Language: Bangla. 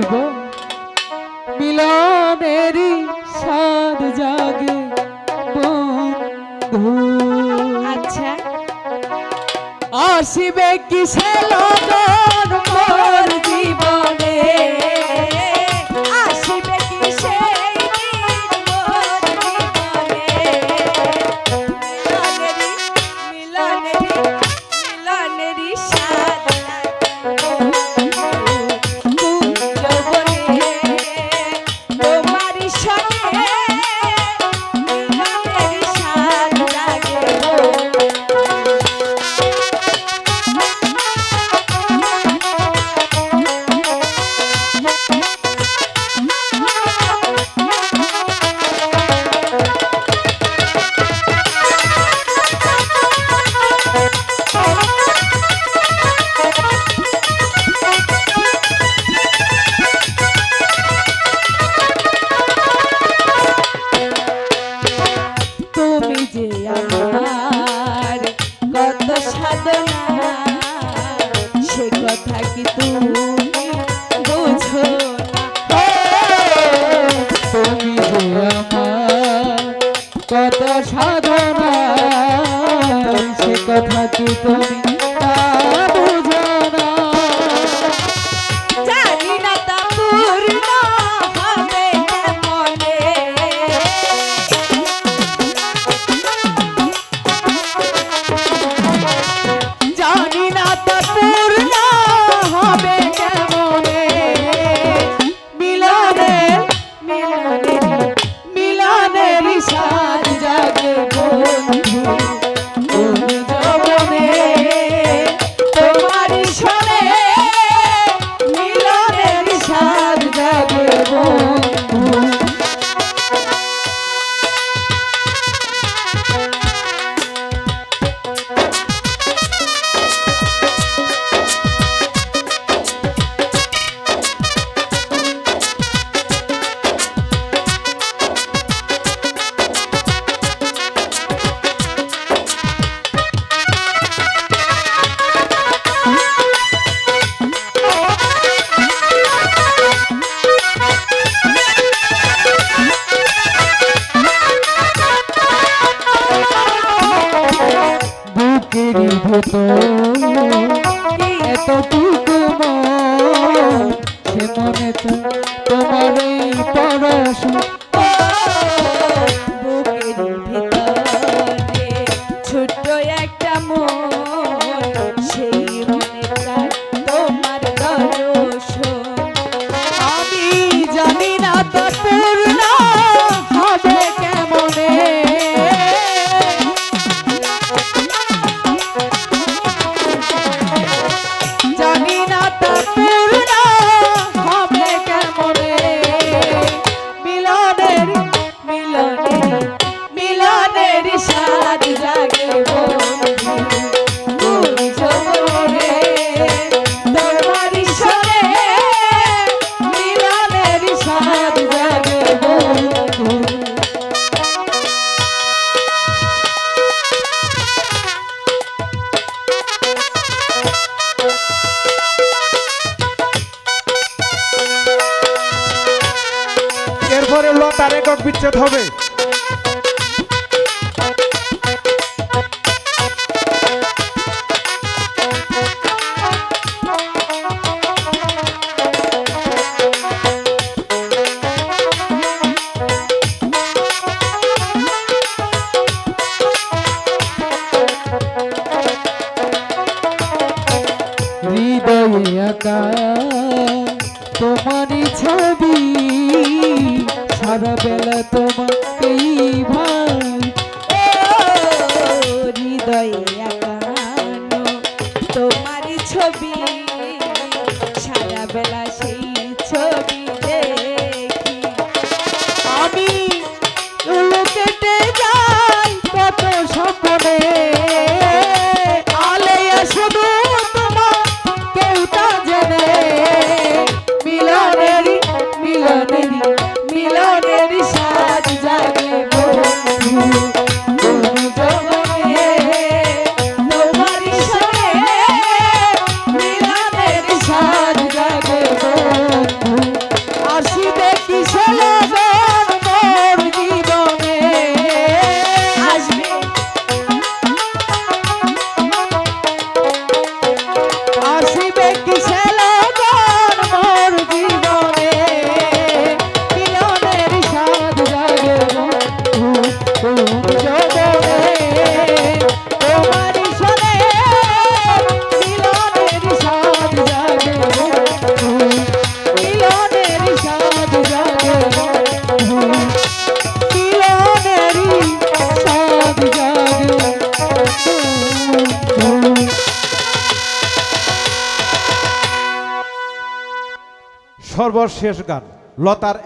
বলব? মিলনেরই সাদ জাগে বন্ধু। আচ্ছা। আসিবে কিসে লগন সে কথা কি তুমি বোঝো তুমি কত সাধনা সে কথা কি তুমি বুকেরই ভেতর এতটুকু মন তোমার এই পড়াশোনা তার একক বিচ্ছেদ হবে। তোমারি ছবি সারা বেলা তোমাকেই পর্ব শেষ গান লতার